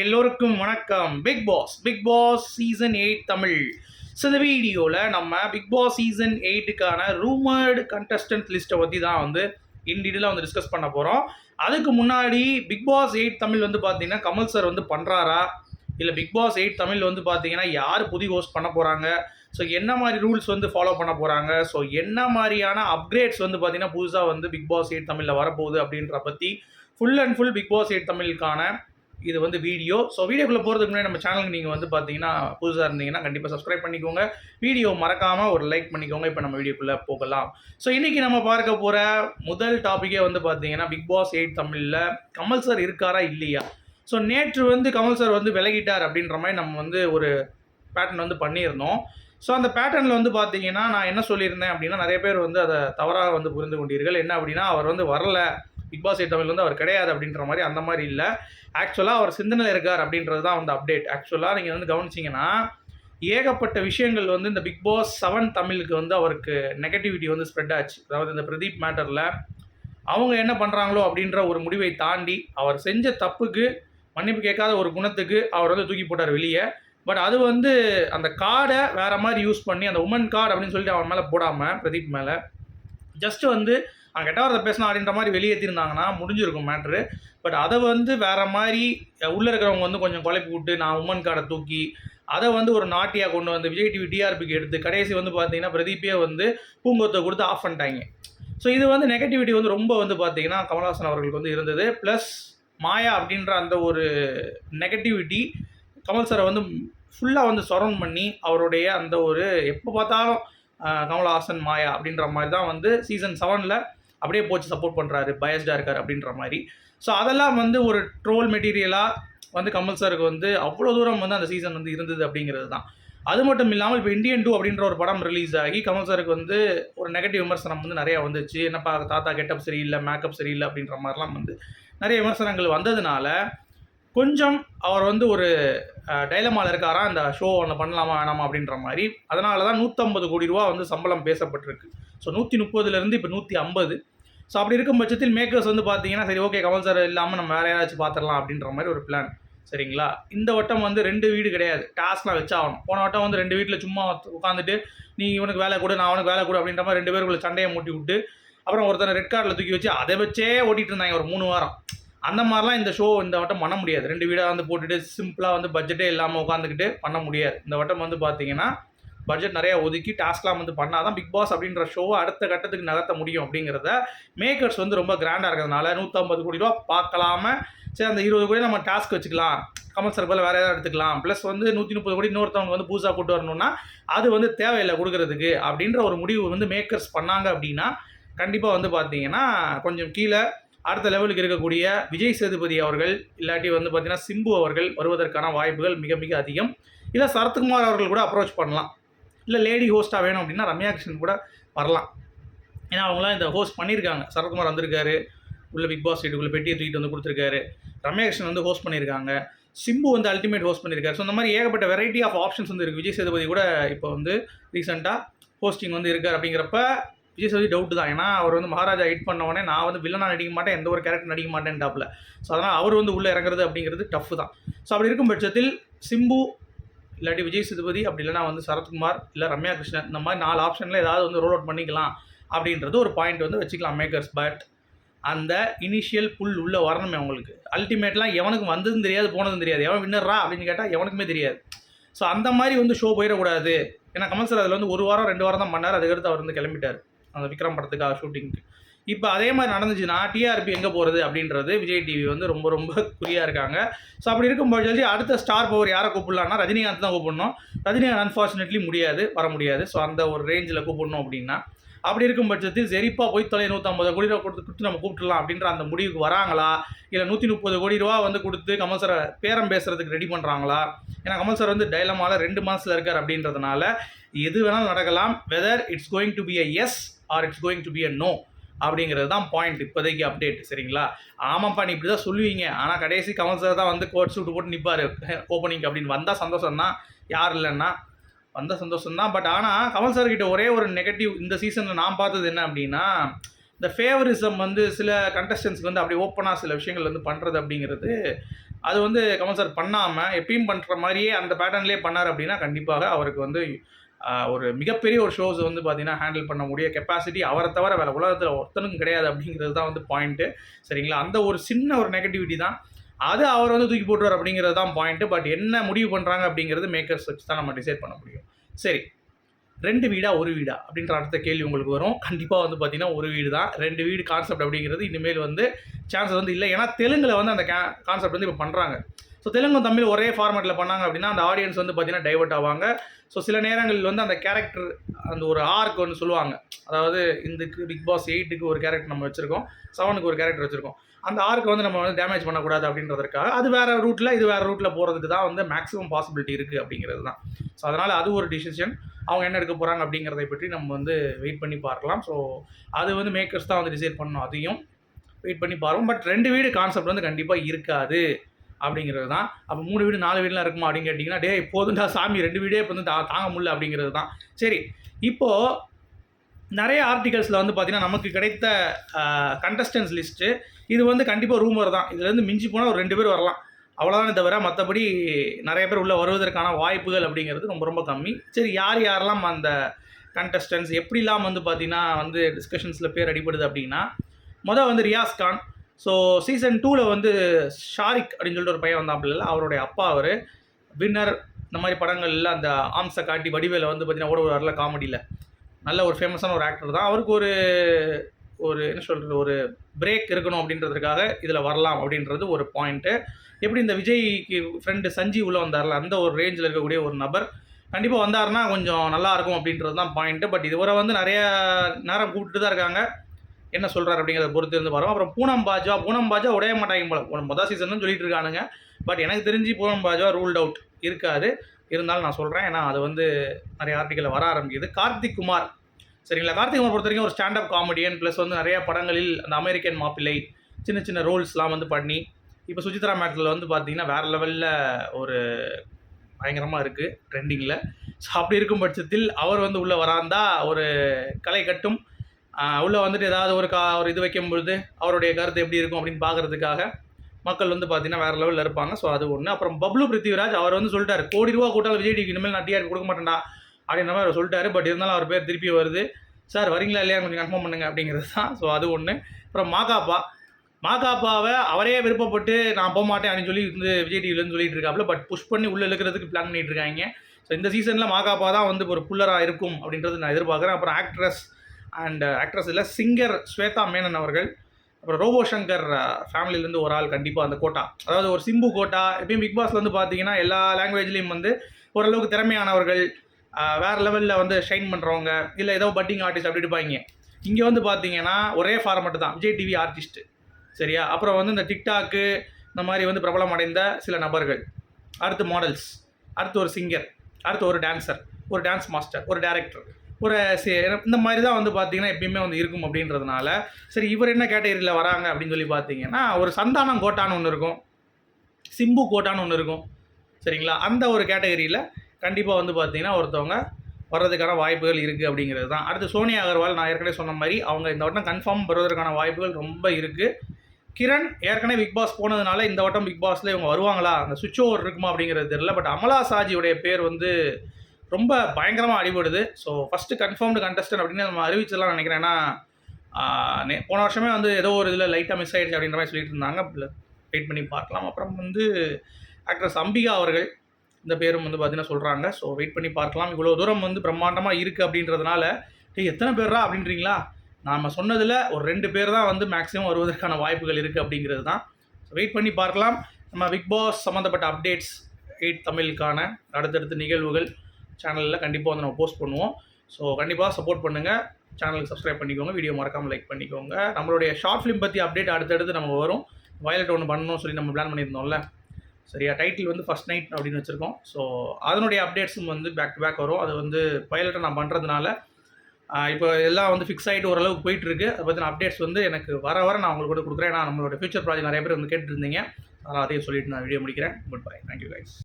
எல்லோருக்கும் வணக்கம். Bigg Boss Bigg Boss season eight Tamil. So இந்த வீடியோவில் நம்ம பிக் பாஸ் சீசன் எயிட்டுக்கான ரூமர்டு கண்டஸ்டன்ட் லிஸ்ட்டை பற்றி தான் வந்து இன் டீட்டெயிலாக வந்து டிஸ்கஸ் பண்ண போகிறோம் அதுக்கு முன்னாடி பிக் பாஸ் எயிட் தமிழ் வந்து பார்த்தீங்கன்னா கமல் சார் வந்து பண்ணுறாரா இல்லை பிக் பாஸ் எயிட் தமிழ் வந்து பார்த்தீங்கன்னா யார் புதிய ஹோஸ்ட் பண்ண போகிறாங்க ஸோ என்ன மாதிரி ரூல்ஸ் வந்து ஃபாலோ பண்ண போகிறாங்க ஸோ என்ன மாதிரியான அப்கிரேட்ஸ் வந்து பார்த்தீங்கன்னா புதுசாக வந்து பிக் பாஸ் எயிட் தமிழில் வரப்போகுது அப்படின்ற பற்றி full and full Bigg Boss eight தமிழுக்கான இது வந்து வீடியோ. ஸோ வீடியோக்குள்ளே போகிறதுக்கு முன்னாடி நம்ம சேனலுக்கு நீங்கள் வந்து பார்த்தீங்கன்னா புதுசாக இருந்தீங்கன்னா கண்டிப்பாக சப்ஸ்கிரைப் பண்ணிக்கோங்க. வீடியோ மறக்காமல் ஒரு லைக் பண்ணிக்கோங்க. இப்போ நம்ம வீடியோக்குள்ளே போகலாம். ஸோ இன்றைக்கி நம்ம பார்க்க போகிற முதல் டாப்பிக்கே வந்து பார்த்தீங்கன்னா பிக் பாஸ் எயிட் தமிழில் கமல் சார் இருக்காரா இல்லையா? ஸோ நேற்று வந்து கமல் சார் வந்து விலகிட்டார் அப்படின்ற மாதிரி நம்ம வந்து ஒரு பேட்டர்ன் வந்து பண்ணியிருந்தோம். ஸோ அந்த பேட்டர்னில் வந்து பார்த்தீங்கன்னா நான் என்ன சொல்லியிருந்தேன் அப்படின்னா நிறைய பேர் வந்து அதை தவறாக வந்து புரிந்து கொண்டீர்கள். என்ன அப்படின்னா அவர் வந்து வரல. பிக் பாஸ் எயிட் தமிழ் வந்து அவர் கிடையாது அப்படின்ற மாதிரி அந்த மாதிரி இல்லை. ஆக்சுவலாக அவர் சிந்தனையில் இருக்கார் அப்படின்றது தான் வந்து அப்டேட் ஆக்சுவலாக நீங்கள் வந்து கவனிச்சிங்கன்னா ஏகப்பட்ட விஷயங்கள் வந்து இந்த பிக் பாஸ் செவன் தமிழுக்கு வந்து அவருக்கு நெகட்டிவிட்டி வந்து ஸ்ப்ரெட் ஆச்சு. அதாவது இந்த பிரதீப் மேட்டரில் அவங்க என்ன பண்ணுறாங்களோ அப்படின்ற ஒரு முடிவை தாண்டி அவர் செஞ்ச தப்புக்கு மன்னிப்பு கேட்காத ஒரு குணத்துக்கு அவர் வந்து தூக்கி போட்டார் வெளியே. பட் அது வந்து அந்த கார்டை வேறு மாதிரி யூஸ் பண்ணி அந்த உமன் கார்டு அப்படின்னு சொல்லிட்டு அவன் மேலே போடாமல் பிரதீப் மேலே ஜஸ்ட் வந்து அவன் கெட்ட வார்த்தை பேசினா அப்படின்ற மாதிரி வெளியேற்றிருந்தாங்கன்னா முடிஞ்சிருக்கும் மேட்ரு பட் அதை வந்து வேறு மாதிரி உள்ளே இருக்கிறவங்க வந்து கொஞ்சம் குழப்பி விட்டு நான் உமன் கார்டை தூக்கி அதை வந்து ஒரு நாட்டியாக கொண்டு வந்து விஜய் டிவி டிஆர்பிக்கு எடுத்து கடைசி வந்து பார்த்தீங்கன்னா பிரதீப்பே வந்து பூங்கொத்தை கொடுத்து ஆஃப் பண்ணிட்டாங்க. ஸோ இது வந்து நெகட்டிவிட்டி வந்து ரொம்ப வந்து பார்த்தீங்கன்னா கமல்ஹாசன் அவர்களுக்கு வந்து இருந்தது. ப்ளஸ் மாயா அப்படின்ற அந்த ஒரு நெகட்டிவிட்டி கமல் சாரை வந்து ஃபுல்லாக வந்து சரௌண்ட் பண்ணி அவருடைய அந்த ஒரு எப்போ பார்த்தாலும் கமல்ஹாசன் மாயா அப்படின்ற மாதிரி தான் வந்து சீசன் செவனில் அப்படியே போச்சு சப்போர்ட் பண்ணுறாரு பயஸ்டாக இருக்கார் அப்படின்ற மாதிரி. ஸோ அதெல்லாம் வந்து ஒரு ட்ரோல் மெட்டீரியலாக வந்து கமல் சாருக்கு வந்து அவ்வளோ தூரம் வந்து அந்த சீசன் வந்து இருந்தது அப்படிங்கிறது தான். அது மட்டும் இல்லாமல் இப்போ இந்தியன் டூ அப்படின்ற ஒரு படம் ரிலீஸ் ஆகி கமல் சாருக்கு வந்து ஒரு நெகட்டிவ் விமர்சனம் வந்து நிறையா வந்துச்சு. என்னப்பா தாத்தா கெட்டப் சரியில்லை மேக்கப் சரியில்லை அப்படின்ற மாதிரிலாம் வந்து நிறைய விமர்சனங்கள் வந்ததுனால கொஞ்சம் அவர் வந்து ஒரு டைலமாவில் இருக்காரா அந்த ஷோ ஒன்று பண்ணலாமா வேணாமா அப்படின்ற மாதிரி. அதனால தான் நூற்றம்பது கோடி ரூபா வந்து சம்பளம் பேசப்பட்டிருக்கு. ஸோ நூற்றி முப்பதுலேருந்து இப்போ நூற்றி ஐம்பது. ஸோ அப்படி இருக்கும் பட்சத்தில் மேக்கர்ஸ் வந்து பார்த்தீங்கன்னா சரி ஓகே கமல் சார் இல்லாமல் நம்ம வேறு யாராச்சும் பார்த்துடலாம் அப்படின்ற மாதிரி ஒரு பிளான் சரிங்களா? இந்த வட்டம் வந்து ரெண்டு வீடு கிடையாது. டாஸ்க்லாம் வச்சாகணும். போன வட்டம் வந்து ரெண்டு வீட்டில் சும்மா உட்காந்துட்டு நீ இவனுக்கு வேலை கொடு நான் அவனுக்கு வேலை கொடு அப்படின்ற மாதிரி ரெண்டு பேருக்குள்ள சண்டையை மூட்டி விட்டு அப்புறம் ஒருத்தனை ரெட் கார்டில் தூக்கி வச்சு அதை வச்சே ஓட்டிகிட்டு இருந்தாங்க ஒரு மூணு வாரம். அந்த மாதிரிலாம் இந்த ஷோ இந்த வட்டம் பண்ண முடியாது. ரெண்டு வீடாக வந்து போட்டுட்டு சிம்பிளாக வந்து பட்ஜெட்டே இல்லாமல் உட்காந்துக்கிட்டு பண்ண முடியாது. இந்த வட்டம் வந்து பார்த்தீங்கன்னா பட்ஜெட் நிறையா ஒதுக்கி டாஸ்க்லாம் வந்து பண்ணால் தான் பிக் பாஸ் அப்படின்ற ஷோவை அடுத்த கட்டத்துக்கு நகர்த்த முடியும் அப்படிங்கிறத மேக்கர்ஸ் வந்து ரொம்ப கிராண்டாக இருக்கிறதுனால நூற்றம்பது கோடி ரூபா பார்க்கலாம. சரி அந்த இருபது கோடி நம்ம டாஸ்க் வச்சுக்கலாம். கமல் சார் போல் வேறு ஏதாவது எடுத்துக்கலாம். ப்ளஸ் வந்து நூற்றி முப்பது கோடி இன்னொருத்தவங்க வந்து பூசா கூட்டு வரணும்னா அது வந்து தேவையில்லை கொடுக்கறதுக்கு அப்படின்ற ஒரு முடிவு வந்து மேக்கர்ஸ் பண்ணாங்க அப்படின்னா கண்டிப்பாக வந்து பார்த்தீங்கன்னா கொஞ்சம் கீழே அடுத்த லெவலுக்கு இருக்கக்கூடிய விஜய் சேதுபதி அவர்கள் இல்லாட்டி வந்து பார்த்தீங்கன்னா சிம்பு அவர்கள் வருவதற்கான வாய்ப்புகள் மிக மிக அதிகம். இல்லை சரத்குமார் அவர்கள் கூட அப்ரோச் பண்ணலாம். இல்லை லேடி ஹோஸ்ட்டாக வேணும் அப்படின்னா ரம்யா கிருஷ்ணன் கூட வரலாம். ஏன்னா அவங்களாம் இந்த ஹோஸ்ட் பண்ணியிருக்காங்க. சரத்குமார் வந்திருக்காரு. உள்ள பிக் பாஸ் வீட்டுக்குள்ளே பெட்டியை தூக்கிட்டு வந்து கொடுத்துருக்காரு. ரம்யா கிருஷ்ணன் வந்து ஹோஸ்ட் பண்ணியிருக்காங்க. சிம்பு வந்து அல்டிமேட் ஹோஸ்ட் பண்ணியிருக்காரு. ஸோ இந்த மாதிரி ஏகப்பட்ட வெரைட்டி ஆஃப் ஆப்ஷன்ஸ் வந்து இருக்குது விஜய் சேதுபதி கூட இப்போ வந்து ரீசெண்டாக ஹோஸ்டிங் வந்து இருக்கார் அப்படிங்கிறப்ப விஜய் சேதுபதி டவுட் தான். ஏன்னா அவர் வந்து மகாராஜா ஹிட் பண்ண உடனே நான் வந்து வில்லனாக நடிக்க மாட்டேன் எந்த ஒரு கேரக்டர் நடிக்க மாட்டேன்டாப்ல ஸோ அதனால் அவர் வந்து உள்ளே இறங்குறது அப்படிங்கிறது டஃப் தான். ஸோ அப்படி இருக்கும் பட்சத்தில் சிம்பு இல்லாட்டி விஜய் சேதுபதி அப்படி இல்லைனா வந்து சரத்குமார் இல்லை ரம்யா கிருஷ்ணன் இந்த மாதிரி நாலு ஆப்ஷனில் ஏதாவது வந்து ரோல் அவுட் பண்ணிக்கலாம் அப்படின்றது ஒரு பாயிண்ட் வந்து வச்சுக்கலாம் மேக்கர்ஸ் பட் அந்த இனிஷியல் புல் உள்ளே வரணுமே அவங்களுக்கு. அல்டிமேட்லாம் எவனுக்கு வந்ததும் தெரியாது போனதும் தெரியாது. எவன் வின்னர்ரா அப்படின்னு கேட்டால் எவனுக்குமே தெரியாது. ஸோ அந்த மாதிரி வந்து ஷோ போயிடக்கூடாது. ஏன்னா கமல் சார் அதில் வந்து ஒரு வாரம் ரெண்டு வாரம் தான் பண்ணார். அதுக்கடுத்து அவர் வந்து கிளம்பிட்டார். அந்த விக்ரம் படத்துக்காக ஷூட்டிங்க்கு இப்போ அதே மாதிரி நடந்துச்சுன்னா டிஆர்பி எங்கே போகிறது அப்படின்றது விஜய் டிவி வந்து ரொம்ப ரொம்ப குறியாக இருக்காங்க. ஸோ அப்படி இருக்கும்போது அடுத்த ஸ்டார் பவர் யாரை கூப்பிடலாம்னா ரஜினிகாந்த் தான் கூப்பிடணும். ரஜினிகாந்த் அன்ஃபார்ச்சுனேட்லி முடியாது வர முடியாது. ஸோ அந்த ஒரு ரேஞ்சில் கூப்பிடணும் அப்படின்னா. அப்படி இருக்கும் பட்சத்தில் செரிப்பா போய் தொலை நூற்றம்பது கோடி ரூபா கொடுத்து கொடுத்து நம்ம கூப்பிட்டுலாம் அப்படின்ற அந்த முடிவுக்கு வராங்களா? இல்லை நூற்றி முப்பது கோடி ரூபா வந்து கொடுத்து கமல் சாரை பேரம் பேசுகிறதுக்கு ரெடி பண்ணுறாங்களா ஏன்னா கமல் சார் வந்து டைலமால ரெண்டு மாதத்தில் இருக்கார் அப்படின்றதுனால எது வேணாலும் நடக்கலாம். Whether it's going to be a yes or it's going to be a no அப்படிங்கிறது தான் பாயிண்ட் இப்போதைக்கு அப்டேட் சரிங்களா? ஆமாப்பா நீ இப்படி தான் சொல்லுவீங்க. ஆனால் கடைசி கமல் சார் தான் வந்து கோட் சூட்டு போட்டு நிற்பார் ஓப்பனிங் அப்படின்னு. வந்தால் சந்தோஷம் தான் யார் இல்லைன்னா வந்த சந்தோஷம் தான் பட் ஆனால் கமல் சார் கிட்ட ஒரே ஒரு நெகட்டிவ் இந்த சீசனில் நான் பார்த்தது என்ன அப்படின்னா இந்த ஃபேவரிசம் வந்து சில கண்டஸ்டன்ஸ்க்கு வந்து அப்படி ஓப்பனாக சில விஷயங்கள் வந்து பண்ணுறது அப்படிங்கிறது அது வந்து கமல் சார் பண்ணாமல் எப்பயும் பண்ணுற மாதிரியே அந்த பேட்டர்ன்லேயே பண்ணார் அப்படின்னா கண்டிப்பாக அவருக்கு வந்து ஒரு மிகப்பெரிய ஒரு ஷோஸ் வந்து பார்த்தீங்கன்னா ஹேண்டில் பண்ண முடிய கெப்பாசிட்டி அவரை தவிர வேலை உலகத்தில் ஒருத்தனுக்கும் கிடையாது அப்படிங்கிறது தான் வந்து பாயிண்ட்டு சரிங்களா? அந்த ஒரு சின்ன ஒரு நெகட்டிவிட்டி தான். அது அவர் வந்து தூக்கி போட்டுருவார் அப்படிங்கிறது தான் பாயிண்ட்டு பட் என்ன முடிவு பண்ணுறாங்க அப்படிங்கிறது மேக்கர்ஸ் வச்சு தான் நம்ம டிசைட் பண்ண முடியும். சரி. ரெண்டு வீடா ஒரு வீடா? அப்படின்ற அடுத்த கேள்வி உங்களுக்கு வரும். கண்டிப்பாக வந்து பார்த்தீங்கன்னா ஒரு வீடு தான். ரெண்டு வீடு கான்செப்ட் அப்படிங்கிறது இனிமேல் வந்து சான்சஸ் வந்து இல்லை. ஏன்னா தெலுங்கில் வந்து அந்த கான்செப்ட் வந்து இப்போ பண்ணுறாங்க ஸோ தெலுங்கு தமிழ் ஒரே ஃபார்மேட்டில் பண்ணாங்க அப்படின்னா அந்த ஆடியன்ஸ் வந்து பார்த்தீங்கன்னா டைவர்ட் ஆவாங்க. ஸோ சில நேரங்களில் வந்து அந்த கேரக்டர் அந்த ஒரு ஆர்க் ஒன்று சொல்லுவாங்க. அதாவது இந்த பிக் பாஸ் எயிட்டுக்கு ஒரு கேரக்டர் நம்ம வச்சுருக்கோம் செவனுக்கு ஒரு கேரக்டர் வச்சுருக்கோம். அந்த ஆர்க்கை வந்து நம்ம வந்து டேமேஜ் பண்ணக்கூடாது அப்படின்றதுக்காக அது வேறு ரூட்டில் இது வேறு ரூட்டில் போகிறதுக்கு தான் வந்து மேக்ஸிமம் பாசிபிலிட்டி இருக்குது அப்படிங்கிறது தான். ஸோ அதனால் அது ஒரு டிசிஷன் அவங்க என்ன எடுக்க போகிறாங்க அப்படிங்கிறதை பற்றி நம்ம வந்து வெயிட் பண்ணி பார்க்கலாம். ஸோ அது வந்து மேக்கர்ஸ் தான் வந்து டிசைட் பண்ணணும் அதையும் வெயிட் பண்ணி பார்ப்போம். பட் ரெண்டு வீடு கான்செப்ட் வந்து கண்டிப்பாக இருக்காது. அப்படிங்கிறது தான் அப்போ மூணு வீடு நாலு வீடுலாம் இருக்குமா அப்படின்னு கேட்டிங்கன்னா டே போதுண்டா சாமி ரெண்டு வீடே இப்போ வந்து தா தாங்க முடியல அப்படிங்கிறது தான் சரி இப்போது நிறைய ஆர்டிகல்ஸில் வந்து பார்த்திங்கன்னா நமக்கு கிடைத்த கண்டஸ்டன்ஸ் லிஸ்ட்டு இது வந்து கண்டிப்பாக ரூமர் தான். இதுலேருந்து மிஞ்சி போனால் ஒரு ரெண்டு பேர் வரலாம். அவ்வளோதானே தவிர மற்றபடி நிறைய பேர் உள்ளே வருவதற்கான வாய்ப்புகள் அப்படிங்கிறது ரொம்ப ரொம்ப கம்மி. சரி யார் யாரெல்லாம் அந்த கண்டஸ்டன்ஸ் எப்படிலாம் வந்து பார்த்திங்கன்னா வந்து டிஸ்கஷன்ஸில் பேர் அடிபடுது அப்படின்னா மொதல் வந்து ரியாஸ் கான். ஸோ சீசன் டூவில் வந்து ஷாரிக் அப்படின்னு சொல்லிட்டு ஒரு பையன் வந்தாப்புல அவருடைய அப்பா அவர் வின்னர் இந்த மாதிரி படங்கள்ல அந்த ஆம்சை காட்டி வடிவேல வந்து பார்த்தீங்கன்னா ஓட ஒரு வரல காமெடியில் நல்ல ஒரு ஃபேமஸான ஒரு ஆக்டர் தான். அவருக்கு ஒரு ஒரு என்ன சொல்கிறது ஒரு பிரேக் இருக்கணும் அப்படின்றதுக்காக இதில் வரலாம் அப்படின்றது ஒரு பாயிண்ட்டு எப்படி இந்த விஜய்க்கு ஃப்ரெண்டு சஞ்சீவ் உள்ளே வந்தார்ல அந்த ஒரு ரேஞ்சில் இருக்கக்கூடிய ஒரு நபர் கண்டிப்பாக வந்தாருன்னா கொஞ்சம் நல்லா இருக்கும் அப்படின்றது தான் பாயிண்ட்டு பட் இதுவரை வந்து நிறைய நேரம் கூப்பிட்டு தான் இருக்காங்க. என்ன சொல்கிறார் அப்படிங்கிறத பொறுத்து இருந்து வரும் அப்புறம் பூனம் பாஜா பூனம் பாஜா உடைய மாட்டாங்க போல. மொதல் சீசன் சொல்லிட்டு இருக்கானுங்க. பட் எனக்கு தெரிஞ்சு பூனம் பாஜா ரூல்ட் அவுட் இருக்காது. இருந்தாலும் நான் சொல்கிறேன் ஏன்னா அது வந்து நிறைய ஆர்டிக்கலில் வர ஆரம்பிக்குது. கார்த்திக் குமார். சரிங்களா? கார்த்திக் குமார் பொறுத்த வரைக்கும் ஒரு ஸ்டாண்டப் காமெடியன் ப்ளஸ் வந்து நிறைய படங்களில் அந்த அமெரிக்கன் மாப்பிள்ளை சின்ன சின்ன ரோல்ஸ்லாம் வந்து பண்ணி இப்போ சுஜித்ரா மேக்ஸில் வந்து பார்த்தீங்கன்னா வேறு லெவலில் ஒரு பயங்கரமாக இருக்குது ட்ரெண்டிங்கில் ஸோ அப்படி இருக்கும் பட்சத்தில் அவர் வந்து உள்ளே வராந்தா ஒரு கலை கட்டும் உள்ளே வந்துட்டு ஏதாவது ஒரு கா ஒரு இது வைக்கும் பொழுது அவருடைய கருத்து எப்படி இருக்கும் அப்படின்னு பார்க்கறதுக்காக மக்கள் வந்து பார்த்தீங்கன்னா வேறு லெவலில் இருப்பாங்க. ஸோ அது ஒன்று அப்புறம் பப்ளு பிருத்திவிராஜ் அவர் வந்து சொல்லிட்டார் கோடி ரூபா கூட்டால் விஜய் டிக்கு இனிமேல் நான் டிஆர் கொடுக்க மாட்டேன்டா அப்படின்ற மாதிரி அவர் சொல்லிட்டாரு. பட் இருந்தாலும் அவர் பேர் திருப்பி வருது. சார் வரீங்களா இல்லையா? கொஞ்சம் கன்ஃபார்ம் பண்ணுங்க அப்படிங்கிறது தான். ஸோ அது ஒன்று அப்புறம் மாகாப்பா. மாகாப்பாவை அவரே விருப்பப்பட்டு நான் போக மாட்டேன் அப்படின்னு சொல்லி வந்து விஜய் டிவிலேருந்து சொல்லிட்டு இருக்காப்புல. பட் புஷ் பண்ணி உள்ளே இழுக்கிறதுக்கு பிளான் பண்ணிட்டு இருக்காங்க. ஸோ இந்த சீசனில் மாகாப்பா தான் வந்து ஒரு புல்லராக இருக்கும் அப்படின்றது நான் எதிர்பார்க்குறேன். அப்புறம் ஆக்ட்ரஸ் அண்ட் ஆக்ட்ரஸ் இல்லை சிங்கர் ஸ்வேதா மேனன் அவர்கள் அப்புறம் ரோபோ சங்கர் uh, ஃபேமிலியிலேருந்து ஒரு ஆள் கண்டிப்பாக அந்த கோட்டா. அதாவது ஒரு சிம்பு கோட்டா எப்பயும் பிக் பாஸ்ல வந்து பார்த்தீங்கன்னா எல்லா லாங்குவேஜ்லேயும் வந்து ஓரளவுக்கு திறமையானவர்கள் uh, வேறு லெவலில் வந்து ஷைன் பண்ணுறவங்க இல்லை ஏதோ பட்டிங் ஆர்டிஸ்ட் அப்படி இருப்பாங்க. இங்கே வந்து பார்த்தீங்கன்னா ஒரே ஃபார்மெட்டு தான். விஜய் டிவி ஆர்டிஸ்ட்டு சரியா? அப்புறம் வந்து இந்த டிக்டாக்கு இந்த மாதிரி வந்து பிரபலம் அடைந்த சில நபர்கள். அடுத்து மாடல்ஸ் அடுத்து ஒரு சிங்கர் அடுத்து ஒரு டான்சர் ஒரு டான்ஸ் மாஸ்டர் ஒரு டேரக்டர் ஒரு இந்த மாதிரி தான் வந்து பார்த்தீங்கன்னா எப்பயுமே வந்து இருக்கும் அப்படின்றதுனால சரி இவர் என்ன கேட்டகரியில் வராங்க அப்படின்னு சொல்லி பார்த்தீங்கன்னா ஒரு சந்தானம் கோட்டான்னு ஒன்று இருக்கும். சிம்பு கோட்டான்னு ஒன்று இருக்கும். சரிங்களா? அந்த ஒரு கேட்டகரியில் கண்டிப்பாக வந்து பார்த்தீங்கன்னா ஒருத்தவங்க வர்றதுக்கான வாய்ப்புகள் இருக்குது அப்படிங்கிறது தான். அடுத்து சோனியா அகர்வால் நான் ஏற்கனவே சொன்ன மாதிரி அவங்க இந்த வட்டம் கன்ஃபார்ம் வருவதற்கான வாய்ப்புகள் ரொம்ப இருக்குது கிரண் ஏற்கனவே பிக் பாஸ் போனதுனால இந்த வட்டம் பிக் பாஸில் இவங்க வருவாங்களா? அந்த சுவிட்ச் ஓவர் இருக்குமா அப்படிங்கிறது தெரியல. பட் அமலா சாஜியுடைய பேர் வந்து ரொம்ப பயங்கரமாக அடிபடுது. ஸோ ஃபஸ்ட்டு கன்ஃபார்ம்டு கண்டஸ்டன் அப்படின்னு நம்ம அறிவிச்சதெல்லாம் நினைக்கிறேன். ஏன்னா போன வருஷமே வந்து ஏதோ ஒரு இதில் லைட்டாக மிஸ் ஆகிடுச்சு அப்படின்ற மாதிரி சொல்லிட்டு இருந்தாங்க. வெயிட் பண்ணி பார்க்கலாம். அப்புறம் வந்து ஆக்ட்ரஸ் அம்பிகா அவர்கள் இந்த பேரும் வந்து பார்த்தீங்கன்னா சொல்கிறாங்க ஸோ வெயிட் பண்ணி பார்க்கலாம். இவ்வளோ தூரம் வந்து பிரம்மாண்டமாக இருக்குது அப்படின்றதுனால டேய் எத்தனை பேர்ரா? அப்படின்றீங்களா? நாம் சொன்னதில் ஒரு ரெண்டு பேர் தான் வந்து மேக்ஸிமம் வருவதற்கான வாய்ப்புகள் இருக்குது அப்படிங்கிறது தான். ஸோ வெயிட் பண்ணி பார்க்கலாம். நம்ம பிக் பாஸ் சம்மந்தப்பட்ட அப்டேட்ஸ் எயிட் தமிழுக்கான அடுத்தடுத்த நிகழ்வுகள் சேனலில் கண்டிப்பாக வந்து நம்ம போஸ்ட் பண்ணுவோம். ஸோ கண்டிப்பாக சப்போர்ட் பண்ணுங்கள் சேனலுக்கு சப்ஸ்கிரைப் பண்ணிக்கோங்க. வீடியோ மறக்காமல் லைக் பண்ணிக்கோங்க. நம்மளுடைய ஷார்ட் ஃபிலிம் பற்றி அப்டேட் அடுத்தடுத்து நம்ம வரும். வயலட் ஒன்று பண்ணணும்னு சொல்லி நம்ம பிளான் பண்ணியிருந்தோம்ல. சரியா? டைட்டில் வந்து ஃபஸ்ட் நைட் அப்படின்னு வச்சுருக்கோம். ஸோ அதனுடைய அப்டேட்ஸும் வந்து பேக் டு பேக் வரும். அது வந்து பைலட்டை நான் பண்ணுறதுனால இப்போ எல்லாம் வந்து ஃபிக்ஸ் ஆகிட்டு ஓரளவுக்கு போயிட்டுருக்கு. அதை பற்றின அப்டேட்ஸ் வந்து எனக்கு வர வர நான் உங்களுக்கு கூட கொடுக்குறேன். ஏன்னா நம்மளோட ஃபியூச்சர் ப்ராஜெக்ட் நிறைய பேர் வந்து கேட்டுருந்தீங்க அதனால் அதையும் சொல்லிட்டு நான் வீடியோ முடிக்கிறேன். Good bye thank you guys